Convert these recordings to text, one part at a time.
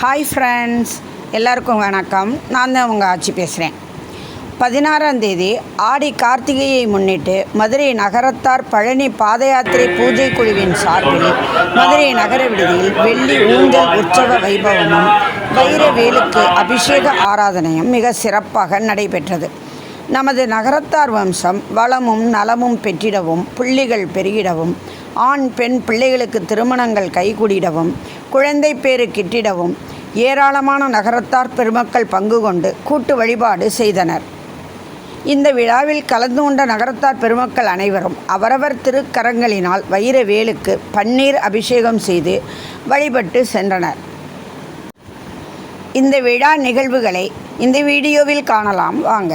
Hi friends எல்லாருக்கும் வணக்கம். நான் தான் உங்கள் ஆட்சி பேசுகிறேன் பதினாறாம் தேதி ஆடி கார்த்திகையை முன்னிட்டு மதுரை நகரத்தார் பழனி பாத யாத்திரை பூஜை குழுவின் சார்பில் மதுரை நகர விடுதியில் வெள்ளி ஊஞ்சல் உற்சவ வைபவமும் வைரவேலுக்கு அபிஷேக ஆராதனையும் மிக சிறப்பாக நடைபெற்றது. நமது நகரத்தார் வம்சம் வளமும் நலமும் பெற்றிடவும் புள்ளிகள் பெருகிடவும் ஆண் பெண் பிள்ளைகளுக்கு திருமணங்கள் கைகூடிடவும் குழந்தை பேறு கிட்டிடவும் ஏராளமான நகரத்தார் பெருமக்கள் பங்கு கொண்டு கூட்டு வழிபாடு செய்தனர். இந்த விழாவில் கலந்து கொண்ட நகரத்தார் பெருமக்கள் அனைவரும் அவரவர் திருக்கரங்களினால் வைரவேலுக்கு பன்னீர் அபிஷேகம் செய்து வழிபட்டு சென்றனர். இந்த விழா நிகழ்வுகளை இந்த வீடியோவில் காணலாம். வாங்க.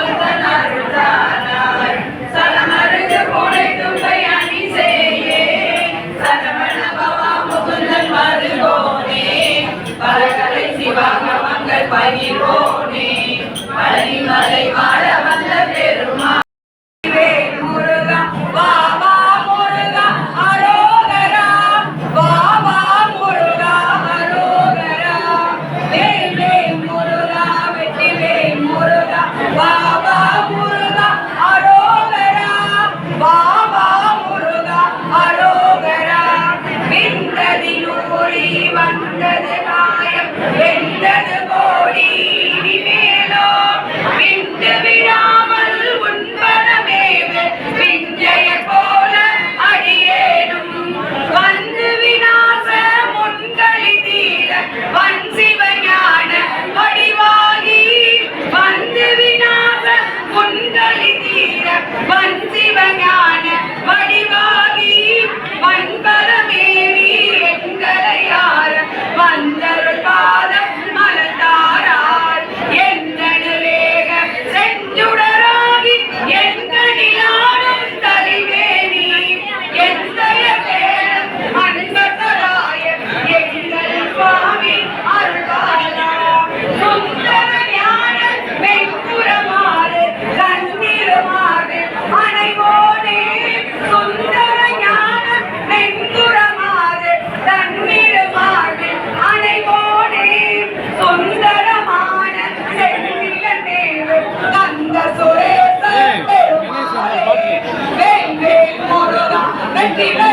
Thank you.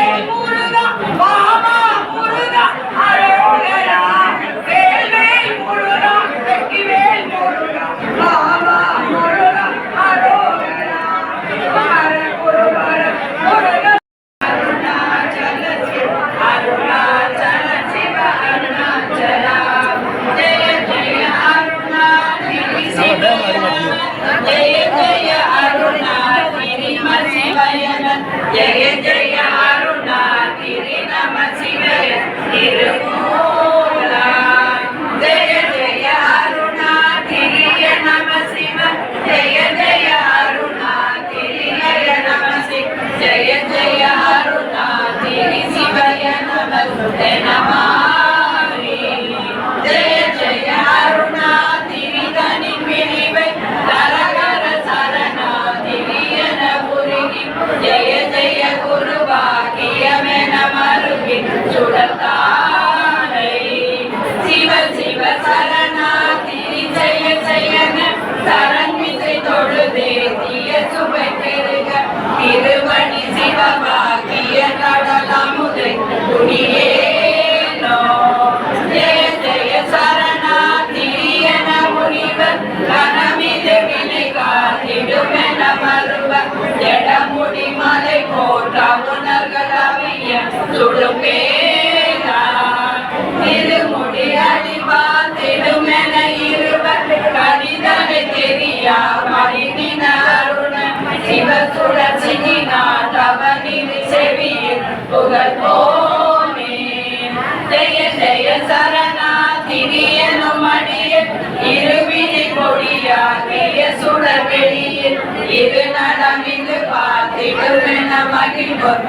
சரண்மிசை தொழுதே தீய சுவை பெருக திருமணி சிவபாகிய கடலாமுதை துணியே இரு நடமிது மகிழ்வோர்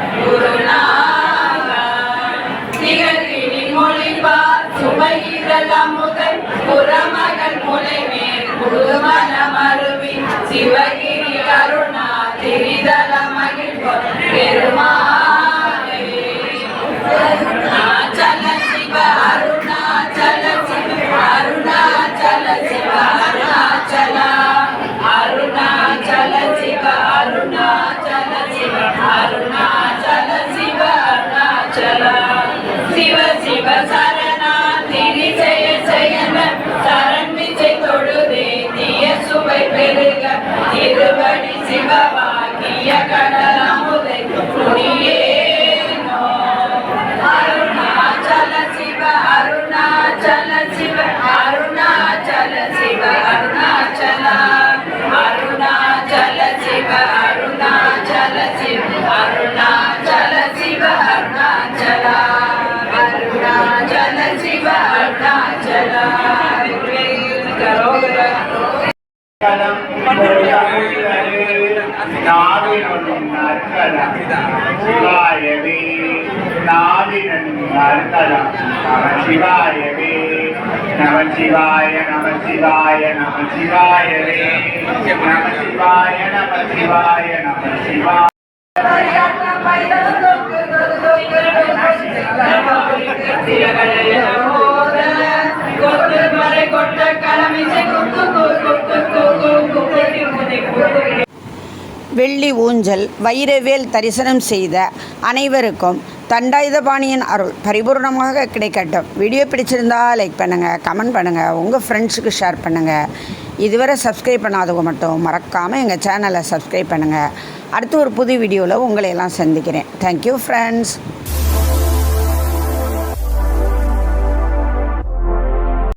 மொழிபார் சுவையிரலாம் முதல் புறமகள் முனைமேல் மருவி சிவகிரி கருணா திரிதல திருவடி சிவவாகிய கடலமுதை துணியேனோ அருணாச்சல சிவ அருணாச்சல சிவ அருணாச்சல சிவ அருணாச்சல அருணாச்சல சிவ அருணாச்சல சிவ நாவினும் நற்களம் சிவாயவே நாவினும் நற்களம் நம சிவாயவே நம சிவாய நம சிவாய நம சிவாயவே நம சிவாய நம சிவாய நம சிவாய வெள்ளி ஊஞ்சல் வைரவேல் தரிசனம் செய்த அனைவருக்கும் தண்டாயுதபாணியின் அருள் பரிபூர்ணமாக கிடைக்கட்டும். வீடியோ பிடிச்சிருந்தா லைக் பண்ணுங்கள் கமெண்ட் பண்ணுங்கள் உங்கள் ஃப்ரெண்ட்ஸுக்கு ஷேர் பண்ணுங்கள் இதுவரை சப்ஸ்கிரைப் பண்ணாதவங்க மட்டும் மறக்காமல் எங்கள் சேனலை சப்ஸ்கிரைப் பண்ணுங்கள் அடுத்து ஒரு புது வீடியோவில் உங்களையெல்லாம் சந்திக்கிறேன். Thank you friends